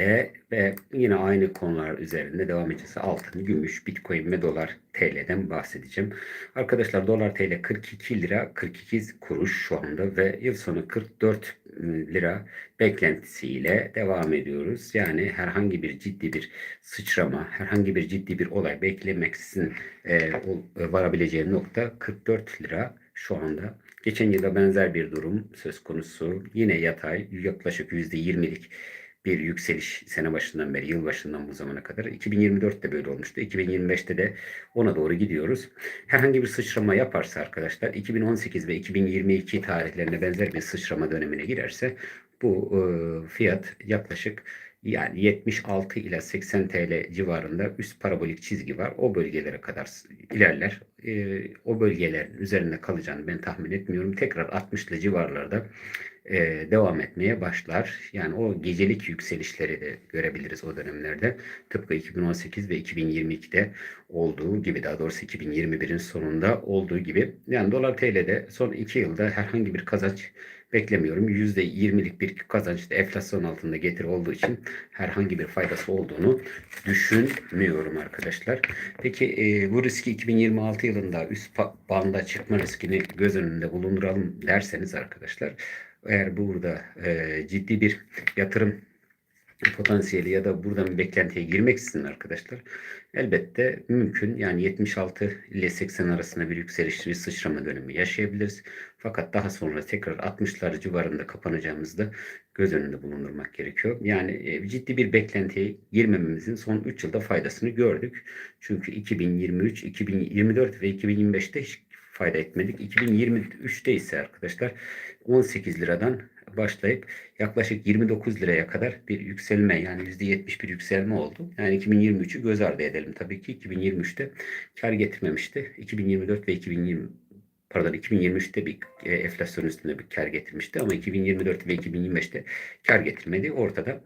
E, ve yine aynı konular üzerinde devam edeceğiz. Altın, gümüş, bitcoin ve dolar TL'den bahsedeceğim. Arkadaşlar dolar TL 42 lira 42 kuruş şu anda ve yıl sonu 44 lira beklentisiyle devam ediyoruz. Yani herhangi bir ciddi bir sıçrama, herhangi bir ciddi bir olay beklemeksizin e, varabileceği nokta 44 lira şu anda. Geçen yılda benzer bir durum söz konusu. Yine yatay yaklaşık %20'lik bir yükseliş sene başından beri, yıl başından bu zamana kadar. 2024'te böyle olmuştu. 2025'te de ona doğru gidiyoruz. Herhangi bir sıçrama yaparsa arkadaşlar 2018 ve 2022 tarihlerine benzer bir sıçrama dönemine girerse bu e, fiyat yaklaşık yani 76 ile 80 TL civarında üst parabolik çizgi var. O bölgelere kadar ilerler. E, o bölgelerin üzerinde kalacağını ben tahmin etmiyorum. Tekrar 60'lı civarlarda e, devam etmeye başlar. Yani o gecelik yükselişleri de görebiliriz o dönemlerde. Tıpkı 2018 ve 2022'de olduğu gibi daha doğrusu 2021'in sonunda olduğu gibi. Yani dolar TL'de son 2 yılda herhangi bir kazanç beklemiyorum. %20'lik bir kazanç da enflasyon altında getir olduğu için herhangi bir faydası olduğunu düşünmüyorum arkadaşlar. Peki e, bu riski 2026 yılında üst banda çıkma riskini göz önünde bulunduralım derseniz arkadaşlar eğer burada e, ciddi bir yatırım potansiyeli ya da buradan bir beklentiye girmek isteyin arkadaşlar. Elbette mümkün. Yani 76 ile 80 arasında bir yükseliş, bir sıçrama dönemi yaşayabiliriz. Fakat daha sonra tekrar 60'lar civarında kapanacağımızda göz önünde bulundurmak gerekiyor. Yani e, ciddi bir beklentiye girmememizin son 3 yılda faydasını gördük. Çünkü 2023, 2024 ve 2025'te hiç fayda etmedik. 2023'te ise arkadaşlar 18 liradan başlayıp yaklaşık 29 liraya kadar bir yükselme yani %70 bir yükselme oldu. Yani 2023'ü göz ardı edelim. Tabii ki 2023'te kar getirmemişti. 2024 ve 2020 pardon 2023'te bir e, enflasyon üstünde bir kar getirmişti ama 2024 ve 2025'te kar getirmedi. Ortada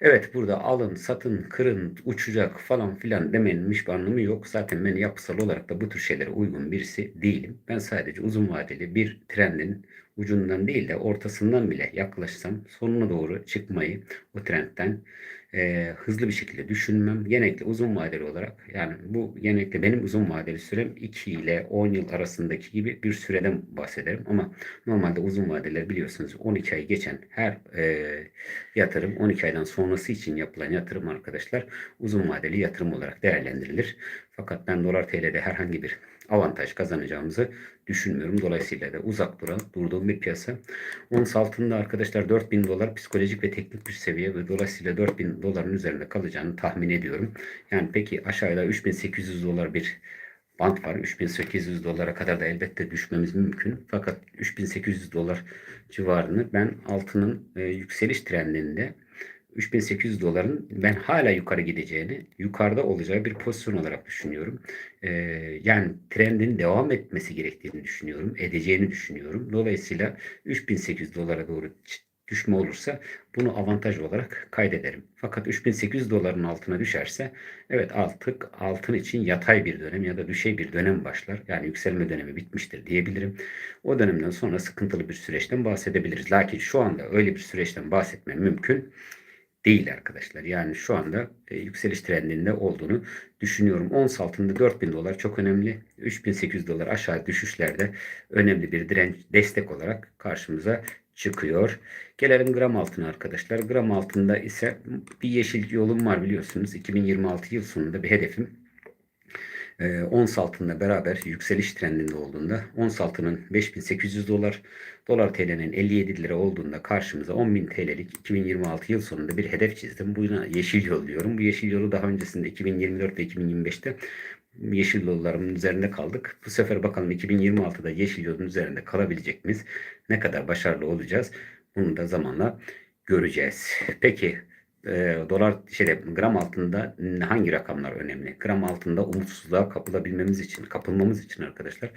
Evet burada alın, satın, kırın, uçacak falan filan demenin hiçbir yok. Zaten ben yapısal olarak da bu tür şeylere uygun birisi değilim. Ben sadece uzun vadeli bir trendin ucundan değil de ortasından bile yaklaşsam sonuna doğru çıkmayı o trendten e, hızlı bir şekilde düşünmem. Genellikle uzun vadeli olarak yani bu genellikle benim uzun vadeli sürem 2 ile 10 yıl arasındaki gibi bir süreden bahsederim. Ama normalde uzun vadeler biliyorsunuz 12 ay geçen her e, yatırım 12 aydan sonrası için yapılan yatırım arkadaşlar uzun vadeli yatırım olarak değerlendirilir. Fakat ben dolar TL'de herhangi bir avantaj kazanacağımızı düşünmüyorum. Dolayısıyla da uzak duran, durduğum bir piyasa. Ons altında arkadaşlar 4000 dolar psikolojik ve teknik bir seviye ve dolayısıyla 4000 doların üzerinde kalacağını tahmin ediyorum. Yani peki aşağıda 3800 dolar bir bant var. 3800 dolara kadar da elbette düşmemiz mümkün. Fakat 3800 dolar civarını ben altının e, yükseliş trendinde 3800 doların ben hala yukarı gideceğini, yukarıda olacağı bir pozisyon olarak düşünüyorum. Ee, yani trendin devam etmesi gerektiğini düşünüyorum, edeceğini düşünüyorum. Dolayısıyla 3800 dolara doğru düşme olursa bunu avantaj olarak kaydederim. Fakat 3800 doların altına düşerse evet artık altın için yatay bir dönem ya da düşey bir dönem başlar. Yani yükselme dönemi bitmiştir diyebilirim. O dönemden sonra sıkıntılı bir süreçten bahsedebiliriz. Lakin şu anda öyle bir süreçten bahsetmem mümkün değil arkadaşlar. Yani şu anda e, yükseliş trendinde olduğunu düşünüyorum. Ons altında 4000 dolar çok önemli. 3800 dolar aşağı düşüşlerde önemli bir direnç destek olarak karşımıza çıkıyor. Gelelim gram altına arkadaşlar. Gram altında ise bir yeşil yolum var biliyorsunuz. 2026 yıl sonunda bir hedefim e, ons altınla beraber yükseliş trendinde olduğunda ons altının 5800 dolar, dolar TL'nin 57 lira olduğunda karşımıza 10.000 TL'lik 2026 yıl sonunda bir hedef çizdim. Buna yeşil yol diyorum. Bu yeşil yolu daha öncesinde 2024 ve 2025'te yeşil yollarımın üzerinde kaldık. Bu sefer bakalım 2026'da yeşil yolun üzerinde kalabilecek miyiz? Ne kadar başarılı olacağız? Bunu da zamanla göreceğiz. Peki e, dolar şeyde gram altında hangi rakamlar önemli? Gram altında umutsuzluğa kapılabilmemiz için, kapılmamız için arkadaşlar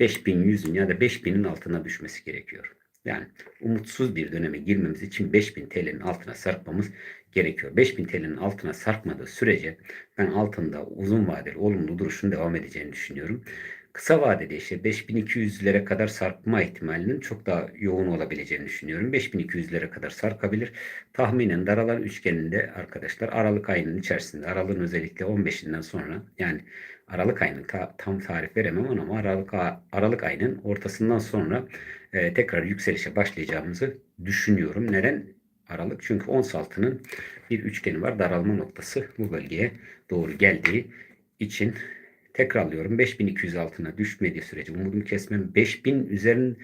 5100'ün ya da 5000'in altına düşmesi gerekiyor. Yani umutsuz bir döneme girmemiz için 5000 TL'nin altına sarkmamız gerekiyor. 5000 TL'nin altına sarkmadığı sürece ben altında uzun vadeli olumlu duruşun devam edeceğini düşünüyorum. Kısa vadede işte 5200'lere kadar sarkma ihtimalinin çok daha yoğun olabileceğini düşünüyorum. 5200'lere kadar sarkabilir. Tahminen daralan üçgeninde arkadaşlar Aralık ayının içerisinde Aralık'ın özellikle 15'inden sonra yani Aralık ayının ta- tam tarih veremem ama Aralık, Aralık ayının ortasından sonra e, tekrar yükselişe başlayacağımızı düşünüyorum. Neden? Aralık çünkü ons altının bir üçgeni var. Daralma noktası bu bölgeye doğru geldiği için tekrarlıyorum 5200 altına düşmediği sürece umudumu kesmem 5000 üzerin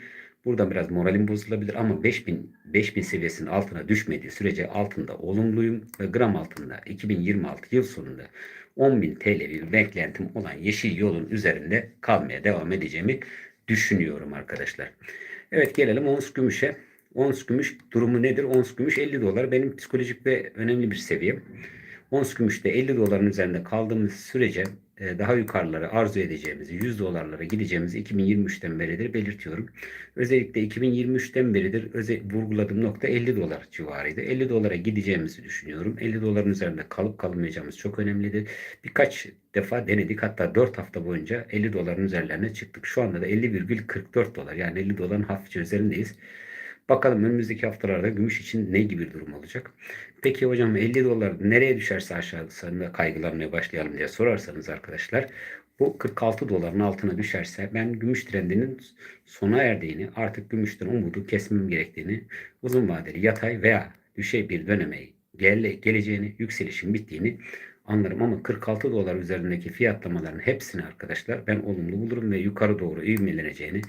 burada biraz moralim bozulabilir ama 5000 5000 seviyesinin altına düşmediği sürece altında olumluyum ve gram altında 2026 yıl sonunda 10.000 TL bir beklentim olan yeşil yolun üzerinde kalmaya devam edeceğimi düşünüyorum arkadaşlar. Evet gelelim ons gümüşe. Ons gümüş durumu nedir? Ons gümüş 50 dolar benim psikolojik ve önemli bir seviyem. Ons gümüşte 50 doların üzerinde kaldığımız sürece daha yukarılara arzu edeceğimizi, 100 dolarlara gideceğimizi 2023'ten beridir belirtiyorum. Özellikle 2023'ten beridir özel, vurguladığım nokta 50 dolar civarıydı. 50 dolara gideceğimizi düşünüyorum. 50 doların üzerinde kalıp kalmayacağımız çok önemlidir. Birkaç defa denedik. Hatta 4 hafta boyunca 50 doların üzerlerine çıktık. Şu anda da 50,44 dolar. Yani 50 doların hafifçe üzerindeyiz. Bakalım önümüzdeki haftalarda gümüş için ne gibi bir durum olacak? Peki hocam 50 dolar nereye düşerse aşağısında kaygılanmaya başlayalım diye sorarsanız arkadaşlar bu 46 doların altına düşerse ben gümüş trendinin sona erdiğini artık gümüşten umudu kesmem gerektiğini uzun vadeli yatay veya düşey bir döneme gele, geleceğini yükselişin bittiğini anlarım ama 46 dolar üzerindeki fiyatlamaların hepsini arkadaşlar ben olumlu bulurum ve yukarı doğru ivmeleneceğini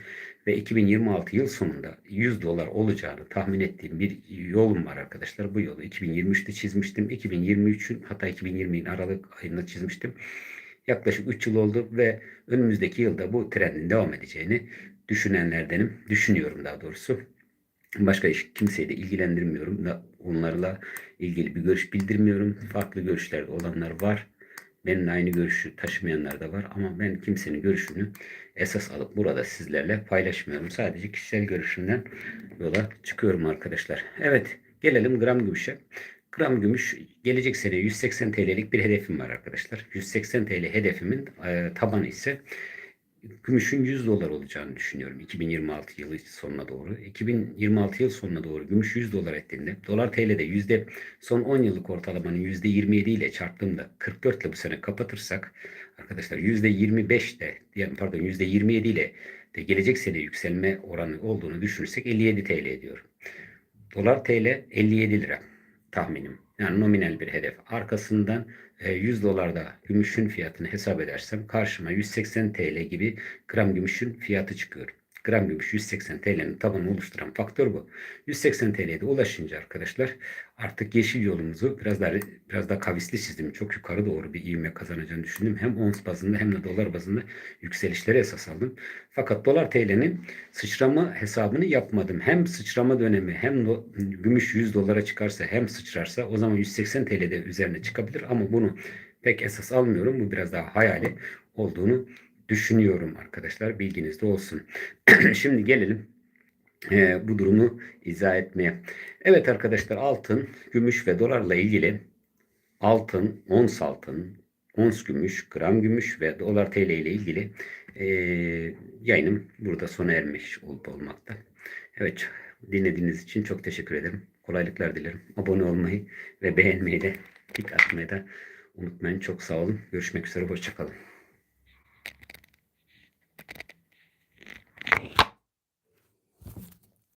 ve 2026 yıl sonunda 100 dolar olacağını tahmin ettiğim bir yolum var arkadaşlar. Bu yolu 2023'te çizmiştim. 2023'ün hatta 2020'nin Aralık ayında çizmiştim. Yaklaşık 3 yıl oldu ve önümüzdeki yılda bu trendin devam edeceğini düşünenlerdenim. Düşünüyorum daha doğrusu. Başka iş kimseyi de ilgilendirmiyorum onlarla ilgili bir görüş bildirmiyorum. Farklı görüşlerde olanlar var. Benimle aynı görüşü taşımayanlar da var ama ben kimsenin görüşünü esas alıp burada sizlerle paylaşmıyorum. Sadece kişisel görüşümden yola çıkıyorum arkadaşlar. Evet gelelim gram gümüşe. Gram gümüş gelecek sene 180 TL'lik bir hedefim var arkadaşlar. 180 TL hedefimin e, tabanı ise gümüşün 100 dolar olacağını düşünüyorum 2026 yılı sonuna doğru. 2026 yıl sonuna doğru gümüş 100 dolar ettiğinde dolar TL'de yüzde son 10 yıllık ortalamanın yüzde 27 ile çarptığımda 44 ile bu sene kapatırsak arkadaşlar yüzde 25 de yani pardon yüzde 27 ile de gelecek sene yükselme oranı olduğunu düşünürsek 57 TL ediyor. Dolar TL 57 lira tahminim. Yani nominal bir hedef. Arkasından 100 dolarda gümüşün fiyatını hesap edersem karşıma 180 TL gibi gram gümüşün fiyatı çıkıyor. Gram gümüş 180 TL'nin tabanını oluşturan faktör bu. 180 TL'ye de ulaşınca arkadaşlar artık yeşil yolumuzu biraz daha biraz daha kavisli çizdim. Çok yukarı doğru bir ivme kazanacağını düşündüm. Hem ons bazında hem de dolar bazında yükselişlere esas aldım. Fakat dolar TL'nin sıçrama hesabını yapmadım. Hem sıçrama dönemi hem do, gümüş 100 dolara çıkarsa hem sıçrarsa o zaman 180 TL'de üzerine çıkabilir ama bunu pek esas almıyorum. Bu biraz daha hayali olduğunu düşünüyorum arkadaşlar. Bilginizde olsun. Şimdi gelelim e, bu durumu izah etmeye. Evet arkadaşlar altın, gümüş ve dolarla ilgili altın, ons altın, ons gümüş, gram gümüş ve dolar TL ile ilgili e, yayınım burada sona ermiş olup olmakta. Evet dinlediğiniz için çok teşekkür ederim. Kolaylıklar dilerim. Abone olmayı ve beğenmeyi de tik atmayı da unutmayın. Çok sağ olun. Görüşmek üzere. Hoşçakalın.